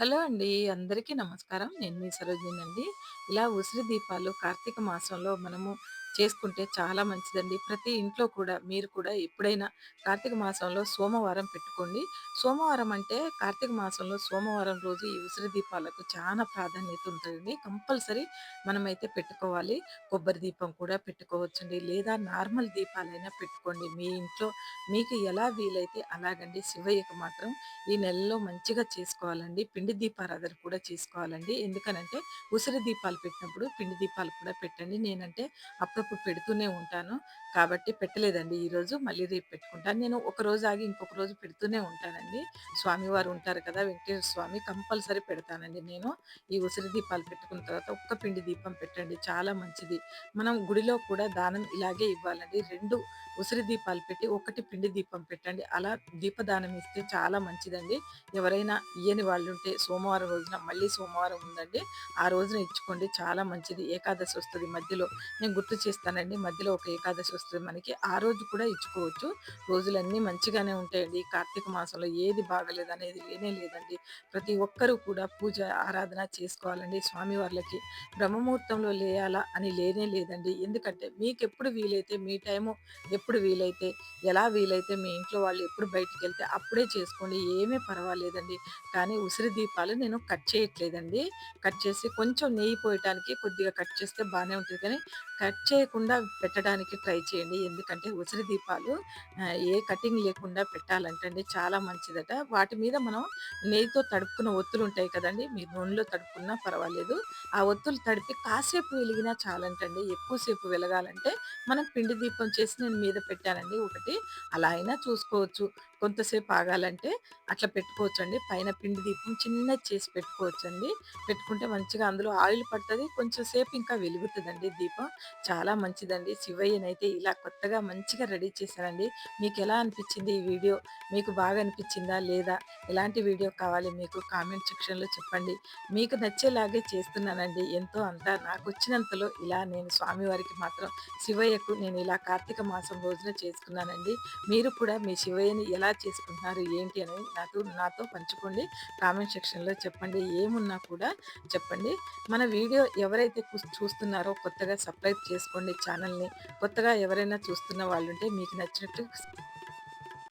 Hello అండి. అందరికీ నమస్కారం. నేను మీ సరోజినండి. ఇలా ఉసిరి దీపాలు కార్తీక మాసంలో మనము చేసుకుంటే చాలా మంచిదండి. ప్రతి ఇంట్లో కూడా మీరు కూడా ఎప్పుడైనా కార్తీక మాసంలో సోమవారం పెట్టుకోండి. సోమవారం అంటే కార్తీక మాసంలో సోమవారం రోజు ఈ ఉసిరి దీపాలకు చాలా ప్రాధాన్యత ఉంటుంది కంపల్సరీ మనమైతే పెట్టుకోవాలి. కొబ్బరి దీపం కూడా పెట్టుకోవచ్చండి. లేదా నార్మల్ దీపాలైనా పెట్టుకోండి. మీ ఇంట్లో మీకు ఎలా వీలైతే అలాగండి. శివయ్యకు మాత్రం ఈ నెలలో మంచిగా చేసుకోవాలండి. పిండి దీపారాధన కూడా చేసుకోవాలండి. ఎందుకనంటే ఉసిరి దీపాలు పెట్టినప్పుడు పిండి దీపాలు కూడా పెట్టండి. నేనంటే అప్పుడు అప్పుడప్పుడు పెడుతూనే ఉంటాను. కాబట్టి పెట్టలేదండి ఈరోజు. మళ్ళీ రేపు పెట్టుకుంటాను. నేను ఒక రోజు ఆగి ఇంకొక రోజు పెడుతూనే ఉంటానండి. స్వామివారు ఉంటారు కదా! వెంకటేశ్వర స్వామి కంపల్సరీ పెడతానండి నేను. ఈ ఉసిరి దీపాలు పెట్టుకున్న తర్వాత ఒక్క పిండి దీపం పెట్టండి. చాలా మంచిది. మనం గుడిలో కూడా దానం ఇలాగే ఇవ్వాలండి. రెండు ఉసిరి దీపాలు పెట్టి, ఒకటి పిండి దీపం పెట్టండి. అలా దీపదానం ఇస్తే చాలా మంచిదండి. ఎవరైనా ఇయ్యని వాళ్ళుంటే సోమవారం రోజున మళ్ళీ సోమవారం ఉందండి. ఆ రోజున ఇచ్చుకోండి. చాలా మంచిది. ఏకాదశి వస్తది మధ్యలో. నేను గుర్తు ఇస్తానండి మధ్యలో ఒక ఏకాదశి వస్తుంది మనకి. ఆ రోజు కూడా ఇచ్చుకోవచ్చు. రోజులన్నీ మంచిగానే ఉంటాయండి. కార్తీక మాసంలో ఏది బాగాలేదనేది లేనే లేదండి. ప్రతి ఒక్కరూ కూడా పూజ, ఆరాధన చేసుకోవాలండి స్వామివార్లకి. బ్రహ్మముహూర్తంలో లేయాలా అని లేనే లేదండి. ఎందుకంటే మీకు ఎప్పుడు వీలైతే మీ టైము ఎప్పుడు వీలైతే, ఎలా వీలైతే మీ ఇంట్లో వాళ్ళు ఎప్పుడు బయటికి వెళ్తే అప్పుడే చేసుకోండి. ఏమీ పర్వాలేదండి. కానీ ఉసిరి దీపాలు నేను కట్ చేయట్లేదండి. కట్ చేసి కొంచెం నెయ్యి పోయటానికి కొద్దిగా కట్ చేస్తే బాగానే ఉంటుంది కానీ, కట్ చే లేకుండా పెట్టడానికి ట్రై చేయండి. ఎందుకంటే ఉసిరి దీపాలు ఏ కటింగ్ లేకుండా పెట్టాలంటండి చాలా మంచిదట. వాటి మీద మనం నెయ్యితో తడుపుకున్న ఒత్తులు ఉంటాయి కదండీ! మీరు నూనెలో తడుపుకున్నా పర్వాలేదు. ఆ ఒత్తులు తడిపి కాసేపు వెలిగినా చాలంటండి. ఎక్కువసేపు వెలగాలంటే మనం పిండి దీపం చేసి నేను మీద పెట్టానండి ఒకటి. అలా అయినా చూసుకోవచ్చు. కొంతసేపు ఆగాలంటే అట్లా పెట్టుకోవచ్చండి. పైన పిండి దీపం చిన్న చేసి పెట్టుకోవచ్చండి. పెట్టుకుంటే మంచిగా అందులో ఆయిల్ పడుతుంది కొంచెం సేపు ఇంకా వెలుగుతుందండి దీపం. చాలా మంచిదండి. శివయ్యనైతే ఇలా కొత్తగా మంచిగా రెడీ చేశానండి. ఎలా అనిపించింది ఈ వీడియో? మీకు బాగా అనిపించిందా లేదా? ఎలాంటి వీడియో కావాలి మీకు? కామెంట్ సెక్షన్‌లో చెప్పండి. మీకు నచ్చేలాగే చేస్తున్నానండి. ఎంతో అంత నాకొచ్చినంతలో ఇలా నేను స్వామివారికి మాత్రం శివయ్యకు నేను ఇలా కార్తీక మాసం రోజున చేసుకున్నానండి. మీరు కూడా మీ శివయ్యని ఎలా చేసుకుంటున్నారు? ఏంటి? అనేది నాకు నాతో పంచుకోండి. కామెంట్ సెక్షన్‌లో చెప్పండి. ఏమున్నా కూడా చెప్పండి. మన వీడియో ఎవరైతే చూస్తున్నారో కొత్తగా సబ్‌స్క్రైబ్ చేసుకోండి ఛానల్ని కొత్తగా ఎవరైనా చూస్తున్న వాళ్ళుంటే మీకు నచ్చినట్టు